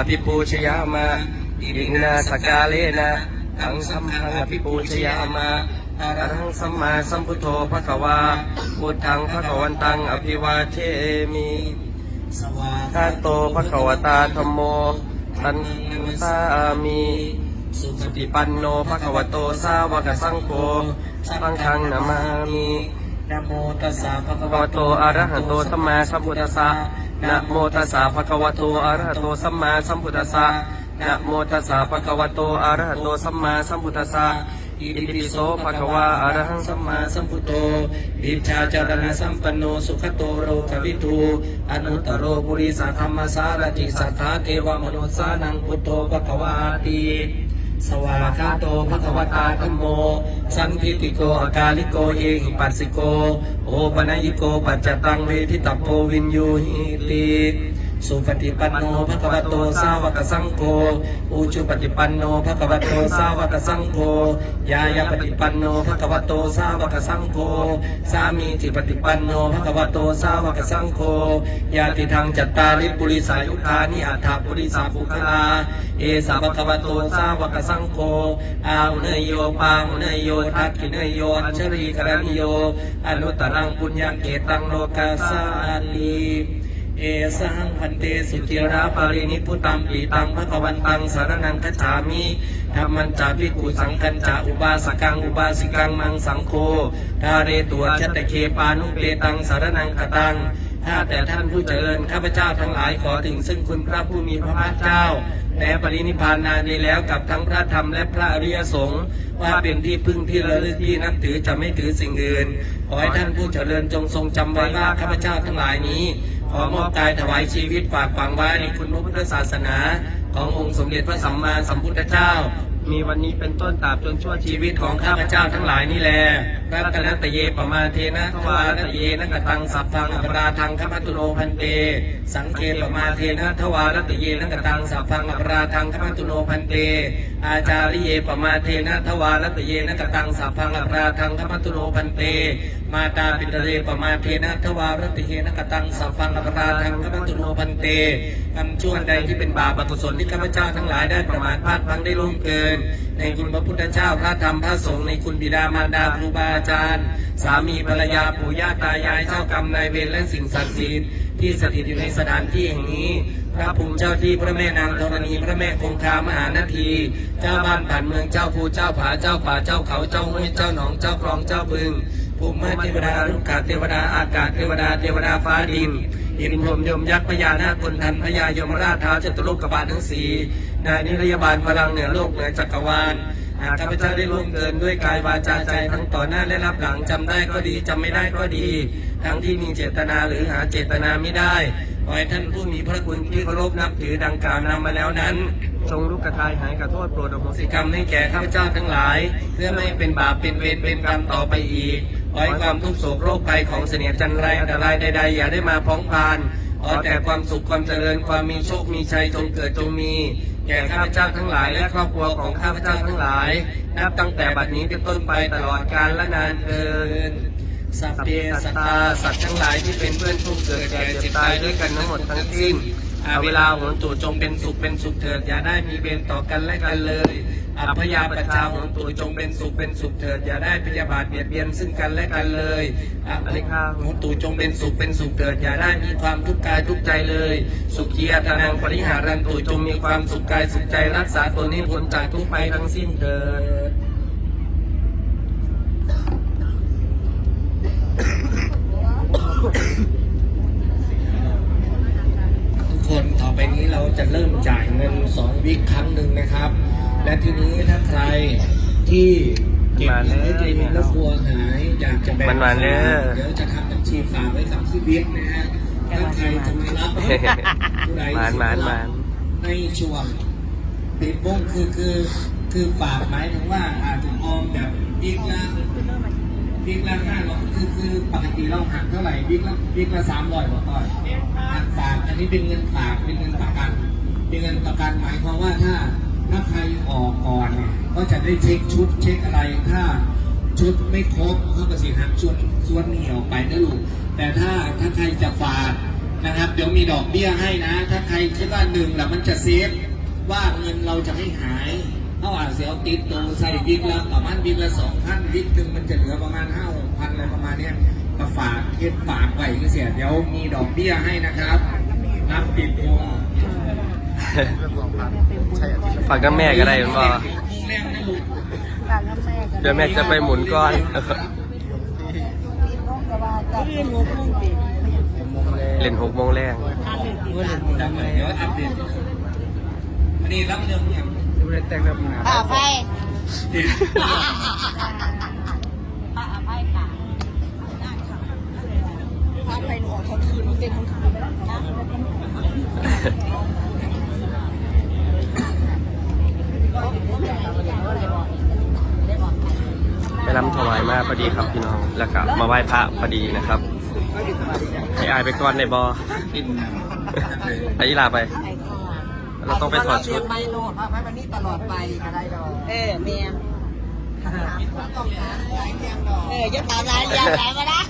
อภิปูชยามาอิงนาสกาเลนะทังสัมพังอภิปูชยามาอะระหังสัมมาสัมพุทโธภะคะวาพุทธังภะคะวันตังอภิวาเทมิสวาทาโตภะคะวตาธัมโมสันสามิสุติปันโนภะคะวะโตสาวกสังโฆสังฆังนามามินะโมตัสสะภะคะวะวะโตโตอะระหะโตสัมมาสัมพุทธัสสะ นะโมตัสสะภะคะวะโตอะระหะโตสัมมาสัมพุทธัสสะนะโมตัสสะภะคะวะโตอะระหะโตสัมมาสัมพุทธัสสะอิติปิโสภะคะวะอะระหังสัมมาสัมพุทโธวิชาจารณะสัมปันโนสุขโตโรกวิทูอนุตโรปุริสธรรมสารติสัทธาเทวมนุสสานังพุทโธภะคะวาติ สวากาโตภะควตาธัมโม สันทิติโกอากาลิโกเอหิปัสสิโก โอปนัยิโกปัจจตังเวทิตาโพวินยูหิติ สุปฏิปันโนภะคะวะโตสาวกสังโฆอุจุปฏิปันโนภะคะวะโตสาวกสังโฆยายาปฏิปันโนภะคะวะโตสาวกสังโฆสามีจิปฏิปันโนภะคะวะโตสาวกสังโฆยาติทางจัตตาริปุริสายุคานิอัฏฐปุริสาปุคลาเอสาภะคะวะโตสาวกสังโฆอาหุเนยโยปาหุเนยโยทักขิเนยโยอัญชรีกรณิโยอนุตตรังปุญญเกตังโลกาสาลี เอสังพันเตสุจิราปารินิพุตังปีตังภะคะวันตังสารนังคัจฉามิธรรมันจาพิกุสังคัญจาอุบาสกังอุบาสิกังมังสังโฆทาเรตัวชัตตะเคปานุเปตังสารนังคตังถ้าแต่ท่านผู้เจริญข้าพเจ้าทั้งหลายขอถึงซึ่งคุณพระผู้มีพระภาคเจ้าแม้ปรินิพพานนานนี้แล้วกับทั้งพระธรรมและพระอริยสงฆ์ว่าเป็นที่พึ่งที่ระลึกที่นับถือจะไม่ถือสิ่งอื่น ขอให้ท่านผู้เจริญจงทรงจำไว้ว่าข้าพเจ้าทั้งหลายนี้ ขอมอบกายถวายชีวิตฝากฝังไว้ในคุณพระพุทธศาสนา ขององค์สมเด็จพระสัมมาสัมพุทธเจ้า มีวันนี้เป็นต้นตราบจนชั่วชีวิตของข้าพเจ้าทั้งหลายนี่แลพระตนตเยปมาเทนะทวารัตเยนะกตังสัพพังอปราทังขมัตุโนพันเต สังเคปมาเทนะทวารัตเยนะกตังสัพพังอปราทังขมัตุโนพันเต อาจาริเยปมาเทนะทวารัตเยนะกตังสัพพังอปราทังขมัตุโนพันเต มาตาปิตเรปมาเทนะทวารัตเยนะกตังสัพพังอปราทังขมัตุโนพันเตกรรมชั่วใดที่เป็นบาปอกุศลที่ข้าพเจ้าทั้งหลายได้ประมาทพลาดพลังได้ล่วงเกินในคุณพระพุทธเจ้าพระธรรมพระสงฆ์ในคุณบิดามารดาครูบาอาจารย์ สามีภรรยาปู่ย่าตายายเจ้ากรรมนายเวรและสิ่งศักดิ์สิทธิ์ที่สถิตอยู่ในสถานที่แห่งนี้ พระภูมิเจ้าที่พระแม่นางธรณีพระแม่คงคามหานาที เจ้าบ้านผ่านเมืองเจ้าภูเจ้าผาเจ้าป่าเจ้าเขาเจ้าห้วยเจ้าหนองเจ้าคลองเจ้าบึงภูมิเทวดาลูกกาเทวดาอากาศเทวดาเทวดาฟ้าดิน อินพรมยมยักษ์พญานาคคนทันพญายมราชท้าวจตุโลกบาลทั้งสี่นายนิรยาบาลพลังเหนือโลกเหนือจักรวาลหากข้าพเจ้าได้ล่วงเกินด้วยกายวาจาใจทั้งต่อหน้าและรับหลังจำได้ก็ดีจำไม่ได้ก็ดี ทั้งที่มีเจตนาหรือหาเจตนาไม่ได้ขอให้ท่านผู้มีพระคุณที่เคารพนับถือดังกล่าวนำมาแล้วนั้นจงลุกกระทายหายกระโทษโปรดอโหสิกรรมให้แก่ข้าพเจ้าทั้งหลาย เพื่อไม่เป็นบาปเป็นเวรเป็นกรรมต่อไปอีก ขอให้ความทุกข์โศกโรคภัยของเสนียจันไรอันตรายใดๆอย่าได้มาพ้องพานขอแต่ความสุขความเจริญความมีโชคมีชัยจงเกิดจงมี แก่ข้าพเจ้าทั้งหลาย และครอบครัวของข้าพเจ้าทั้งหลาย นับตั้งแต่บัดนี้เป็นต้นไปตลอดกาลและนานเทินสัพเพสัตตาสัตว์ทั้งหลายที่เป็นเพื่อนทุกเกิดแก่เจ็บตายด้วยกันทั้งหมดทั้งสิ้นอาเวลาโหนตู่จงเป็นสุขเป็นสุขเถิดอย่าได้มีเวรต่อกันและกันเลย อัพยาปชาโหนตู่จงเป็นสุขเป็นสุขเถิดอย่าได้พยาบาทเบียดเบียนซึ่งกันและกันเลยอภิคาโหนตู่จงเป็นสุขเป็นสุขเถิดอย่าได้มีความทุกข์กายทุกข์ใจเลย สุขีอัตนังปริหารันตู่จงมีความสุขกายสุขใจรักษาตนนี้พ้นจากทุกไปทั้งสิ้นเถิดทุกคนต่อไปนี้เราจะเริ่มจ่ายเงินสองวิคครั้งหนึ่งนะครับ และทีนี้ถ้าใครที่เก็บเงินไม่ดีแล้วกลัวหายอยากจะแบ่งมันมาเด้อเดี๋ยวจะทำบัญชีฝากไว้กับที่บิ๊กนะฮะถ้าใครจะมารับผู้ใดมานมานมานในช่วงปิดวงคือคือคือฝากหมายถึงว่าอาจจะออมแบบบิ๊กละบิ๊กละห้าร้อยคือคือปกติเราหักเท่าไหร่บิ๊กละบิ๊กละสามร้อยกว่าก่อนหักฝากอันนี้เป็นเงินฝากเป็นเงินประกัน เป็นเงินประกันหมายความว่าถ้า ถ้าใครออกก่อนเนี่ยก็จะได้เช็คชุดเช็คอะไรถ้าชุดไม่ครบเขาก็สิหักส่วนส่วนนี้ออกไปนะลูกแต่ถ้าถ้าใครจะฝากนะครับ เดี๋ยวมีดอกเบี้ยให้นะ ถ้าใครคิดว่าหนึ่งแล้วมันจะเซฟว่าเงินเราจะไม่หายเอาอาจจะเอาติดตัวใส่วิกละประมาณวิกละสองพันวิกหนึ่งมันจะเหลือประมาณห้าหกพันอะไรประมาณเนี้ยฝากเก็บฝากไว้ก็เสียเดี๋ยวมีดอกเบี้ยให้นะครับ ฝากน้ำแม่ก็ได้มันบ่แรกนะลูกฝากน้ำแม่กันเดี๋ยวแม่จะไปหมุนก้อนน้องกระบาจะเรียนหกโมงเย็นเล่นหกโมงแรงดังเลยเดี๋ยวอัปเดตอันนี้รับเรื่องยังไม่ได้แต่งรับงานป้าไปเนี่ยป้าไปค่ะป้าไปหนูเขาคืนเป็นคนคืนนะ ไปรำถวาย มาพอดีครับพี่น้องแล้วก็มาไหว้พระพอดีนะครับให้อายไปก่อนในบอกินนะให้อีลาไปไอ้ข้าเราต้องไปถอดชุดไม่โลดป้าไปวันนี้ตลอดไปก็ได้ดอกเออเมียต้องการหลายเมียงดอกเออจะถามหลายอย่างหลายมาได้